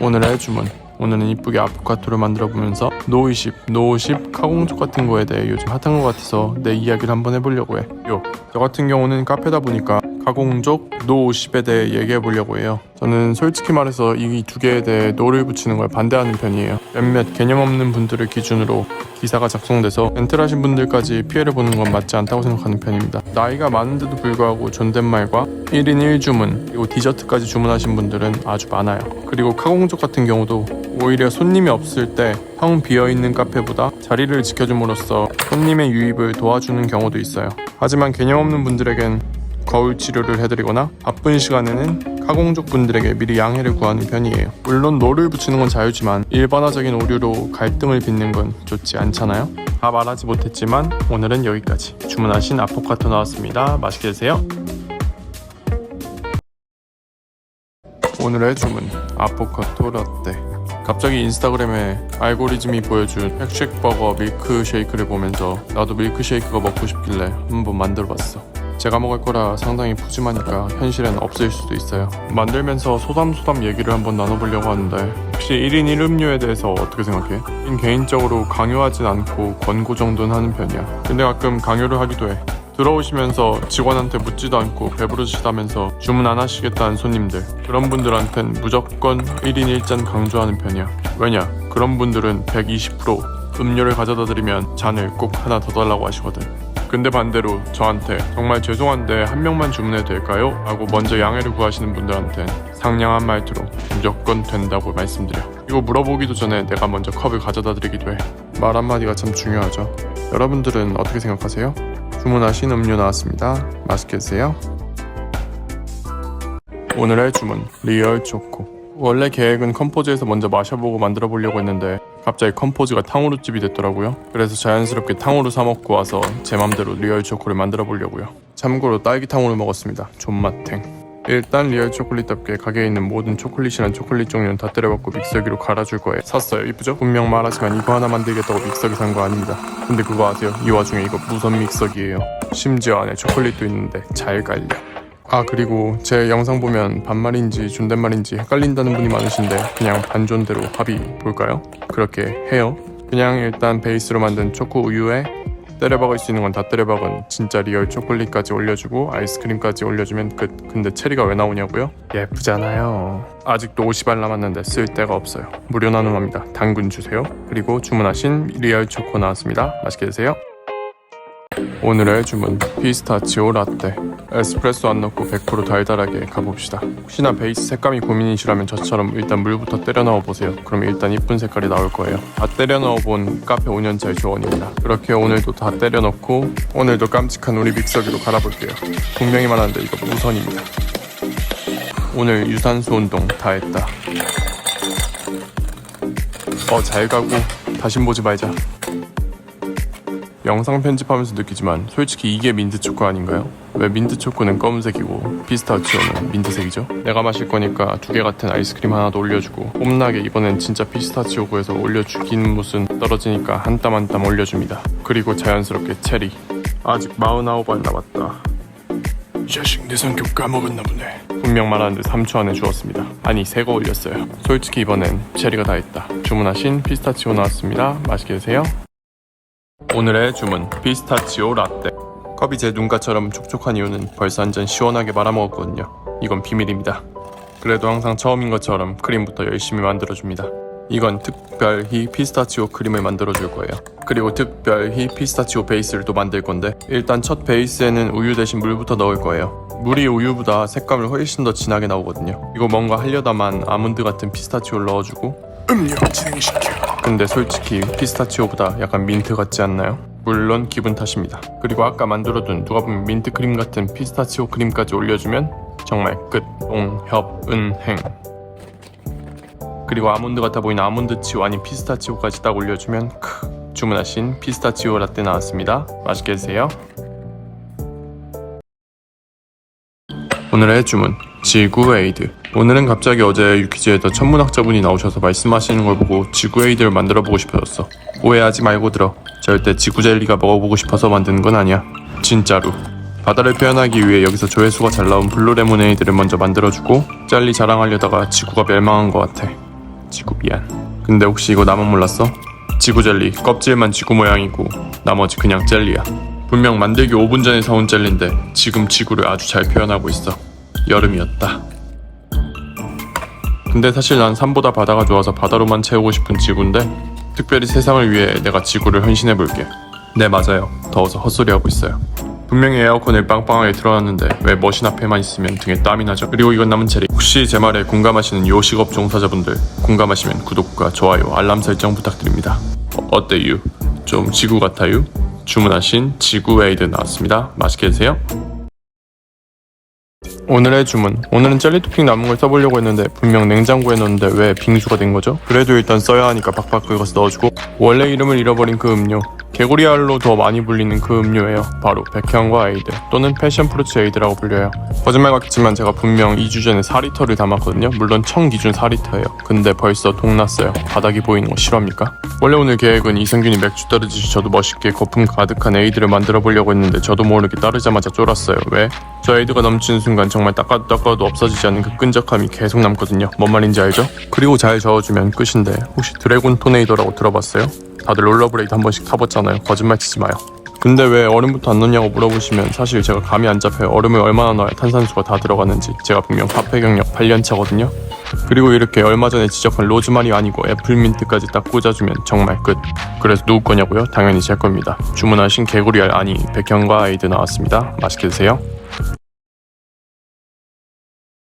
오늘의 주문 오늘은 이쁘게 아포카토를 만들어 보면서 노이십, 노십, 카공족 같은 거에 대해 요즘 핫한 것 같아서 내 이야기를 한번 해보려고 해. 요, 저 같은 경우는 카페다 보니까 카공족, 노십에 대해 얘기해 보려고 해요. 저는 솔직히 말해서 이 두 개에 대해 노를 붙이는 걸 반대하는 편이에요. 몇몇 개념 없는 분들을 기준으로 기사가 작성돼서 엔틀하신 분들까지 피해를 보는 건 맞지 않다고 생각하는 편입니다. 나이가 많은데도 불구하고 존댓말과 1인 1주문 그리고 디저트까지 주문하신 분들은 아주 많아요. 그리고 카공족 같은 경우도 오히려 손님이 없을 때텅 비어있는 카페보다 자리를 지켜줌으로써 손님의 유입을 도와주는 경우도 있어요. 하지만 개념 없는 분들에겐 거울 치료를 해드리거나 바쁜 시간에는 카공족 분들에게 미리 양해를 구하는 편이에요. 물론 노를 붙이는 건 자유지만 일반화적인 오류로 갈등을 빚는 건 좋지 않잖아요. 다 말하지 못했지만 오늘은 여기까지. 주문하신 아포카토 나왔습니다. 맛있게 드세요. 오늘의 주문 아포카토 라떼. 갑자기 인스타그램에 알고리즘이 보여준 팩쉑버거 밀크쉐이크를 보면서 나도 밀크쉐이크가 먹고 싶길래 한번 만들어봤어. 제가 먹을 거라 상당히 푸짐하니까 현실엔 없을 수도 있어요. 만들면서 소담소담 얘기를 한번 나눠보려고 하는데 혹시 1인 1음료에 대해서 어떻게 생각해? 인 개인적으로 강요하진 않고 권고 정도는 하는 편이야. 근데 가끔 강요를 하기도 해. 들어오시면서 직원한테 묻지도 않고 배부르시다면서 주문 안 하시겠다는 손님들 그런 분들한텐 무조건 1인 1잔 강조하는 편이야 왜냐 그런 분들은 120% 음료를 가져다 드리면 잔을 꼭 하나 더 달라고 하시거든 근데 반대로 저한테 정말 죄송한데 한 명만 주문해도 될까요? 하고 먼저 양해를 구하시는 분들한텐 상냥한 말투로 무조건 된다고 말씀드려 이거 물어보기도 전에 내가 먼저 컵을 가져다 드리기도 해 말 한마디가 참 중요하죠 여러분들은 어떻게 생각하세요? 주문하신 음료 나왔습니다. 맛있게 드세요. 오늘의 주문 리얼 초코. 원래 계획은 컴포즈에서 먼저 마셔보고 만들어 보려고 했는데 갑자기 컴포즈가 탕후루집이 됐더라고요. 그래서 자연스럽게 탕후루 사 먹고 와서 제 맘대로 리얼 초코를 만들어 보려고요. 참고로 딸기 탕후루 먹었습니다. 존맛탱. 일단 리얼 초콜릿답게 가게에 있는 모든 초콜릿이란 초콜릿 종류는 다 때려박고 믹서기로 갈아줄 거예요. 샀어요. 이쁘죠? 분명 말하지만 이거 하나 만들겠다고 믹서기 산 거 아닙니다. 근데 그거 아세요? 이 와중에 이거 무선 믹서기예요. 심지어 안에 초콜릿도 있는데 잘 갈려. 아 그리고 제 영상 보면 반말인지 존댓말인지 헷갈린다는 분이 많으신데 그냥 반존대로 합의 볼까요? 그렇게 해요. 그냥 일단 베이스로 만든 초코 우유에 때려박을 수 있는 건 다 때려박은 진짜 리얼 초콜릿까지 올려주고 아이스크림까지 올려주면 끝. 근데 체리가 왜 나오냐고요? 예쁘잖아요. 아직도 50알 남았는데 쓸 데가 없어요. 무료 나눔합니다. 당근 주세요. 그리고 주문하신 리얼 초코 나왔습니다. 맛있게 드세요. 오늘의 주문 피스타치오 라떼. 에스프레소 안 넣고 100% 달달하게 가봅시다. 혹시나 베이스 색감이 고민이시라면 저처럼 일단 물부터 때려 넣어 보세요. 그럼 일단 이쁜 색깔이 나올 거예요. 다 때려 넣어 본 카페 5년차의 조언입니다. 그렇게 오늘도 다 때려 넣고 오늘도 깜찍한 우리 믹서기로 갈아볼게요. 분명히 말하는데 이거 무선입니다. 오늘 유산소 운동 다 했다. 어 잘 가고 다신 보지 말자 영상 편집하면서 느끼지만 솔직히 이게 민트 초코 아닌가요? 왜 민트 초코는 검은색이고 피스타치오는 민트색이죠? 내가 마실 거니까 두 개 같은 아이스크림 하나 더 올려주고 뽐나게 이번엔 진짜 피스타치오 구해서 올려주긴 무슨 떨어지니까 한 땀 한 땀 올려줍니다. 그리고 자연스럽게 체리. 아직 49알 남았다. 이 자식 내 성격 까먹었나 보네. 분명 말하는데 3초 안에 주었습니다. 아니 새 거 올렸어요. 솔직히 이번엔 체리가 다 했다. 주문하신 피스타치오 나왔습니다. 맛있게 드세요. 오늘의 주문 피스타치오 라떼. 컵이 제 눈가처럼 촉촉한 이유는 벌써 한 잔 시원하게 말아먹었거든요. 이건 비밀입니다. 그래도 항상 처음인 것처럼 크림부터 열심히 만들어줍니다. 이건 특별히 피스타치오 크림을 만들어줄 거예요. 그리고 특별히 피스타치오 베이스를 또 만들 건데 일단 첫 베이스에는 우유 대신 물부터 넣을 거예요. 물이 우유보다 색감을 훨씬 더 진하게 나오거든요. 이거 뭔가 하려다만 아몬드 같은 피스타치오를 넣어주고 음료 진행시켜 근데 솔직히 피스타치오보다 약간 민트 같지 않나요? 물론 기분 탓입니다. 그리고 아까 만들어둔 누가 보면 민트 크림 같은 피스타치오 크림까지 올려주면 정말 끝. 옹 협 은 행. 그리고 아몬드 같아 보이는 아몬드 치오 아닌 피스타치오까지 딱 올려주면 크. 주문하신 피스타치오 라떼 나왔습니다. 맛있게 드세요. 오늘의 주문 지구 에이드 오늘은 갑자기 어제 유퀴즈에서 천문학자분이 나오셔서 말씀하시는 걸 보고 지구 에이드를 만들어 보고 싶어졌어. 오해하지 말고 들어. 절대 지구 젤리가 먹어보고 싶어서 만드는 건 아니야. 진짜로. 바다를 표현하기 위해 여기서 조회수가 잘 나온 블루 레모네이드를 먼저 만들어주고 젤리 자랑하려다가 지구가 멸망한 것 같아. 지구 미안. 근데 혹시 이거 나만 몰랐어? 지구 젤리 껍질만 지구 모양이고 나머지 그냥 젤리야. 분명 만들기 5분 전에 사온 젤리인데 지금 지구를 아주 잘 표현하고 있어. 여름이었다 근데 사실 난 산보다 바다가 좋아서 바다로만 채우고 싶은 지구인데 특별히 세상을 위해 내가 지구를 헌신해 볼게. 네 맞아요. 더워서 헛소리하고 있어요. 분명히 에어컨을 빵빵하게 틀어놨는데 왜 머신 앞에만 있으면 등에 땀이 나죠? 그리고 이건 남은 체리. 혹시 제 말에 공감하시는 요식업 종사자분들 공감하시면 구독과 좋아요 알람 설정 부탁드립니다. 어, 어때요? 좀 지구 같아요? 주문하신 지구 에이드 나왔습니다. 맛있게 드세요 오늘의 주문. 오늘은 젤리 토핑 남은 걸 써보려고 했는데 분명 냉장고에 넣었는데 왜 빙수가 된 거죠? 그래도 일단 써야 하니까 팍팍 긁어서 넣어주고 원래 이름을 잃어버린 그 음료. 개구리 알로 더 많이 불리는 그 음료예요. 바로 백향과 에이드 또는 패션 프루츠 에이드라고 불려요. 거짓말 같겠지만 제가 분명 2주 전에 4리터를 담았거든요. 물론 청 기준 4리터예요. 근데 벌써 동났어요. 바닥이 보이는 거 싫어합니까? 원래 오늘 계획은 이승균이 맥주 따르듯이 저도 멋있게 거품 가득한 에이드를 만들어 보려고 했는데 저도 모르게 따르자마자 쫄았어요. 왜? 저 에이드가 넘치는 순간 정말 닦아도 닦아도 없어지지 않는 그 끈적함이 계속 남거든요. 뭔 말인지 알죠? 그리고 잘 저어주면 끝인데 혹시 드래곤 토네이도라고 들어봤어요? 다들 롤러브레이드 한 번씩 타봤잖아요. 거짓말 치지 마요. 근데 왜 얼음부터 안 넣냐고 물어보시면 사실 제가 감이 안 잡혀요. 얼음을 얼마나 넣어야 탄산수가 다 들어가는지 제가 분명 카페 경력 8년 차거든요. 그리고 이렇게 얼마 전에 지적한 로즈마리 아니고 애플민트까지 딱 꽂아주면 정말 끝. 그래서 누구 거냐고요? 당연히 제 겁니다. 주문하신 개구리알 아니 백현과 아이드 나왔습니다. 맛있게 드세요.